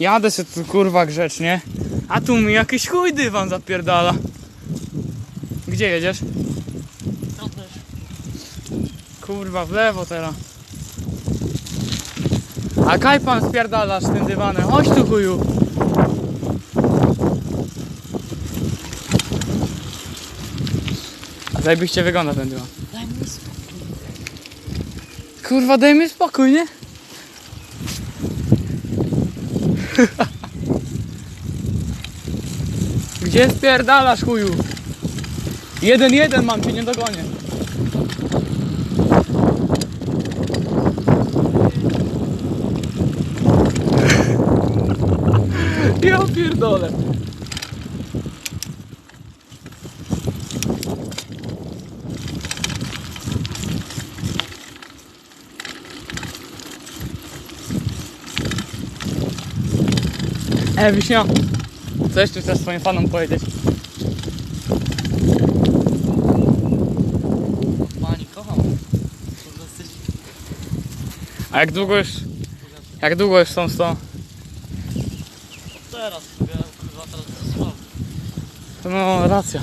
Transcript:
Jadę się tu kurwa grzecznie, a tu mi jakiś chuj dywan zapierdala. Gdzie jedziesz? Kurwa, w lewo teraz. A kaj pan spierdalasz tym dywanem? Chodź tu chuju. Zajebiście wygląda ten dywan. Daj mi spokój. Kurwa, daj mi spokój, nie? Gdzie spierdalasz, chuju? Jeden, jeden mam, cię nie dogonię. Ja pierdolę. E, Wiśnia, co jeszcze chcesz swoim fanom powiedzieć? Pani, kocham. Kurde, jesteś... A jak długo już, jak długo już są z to? Teraz, kurwa, teraz to. No, racja.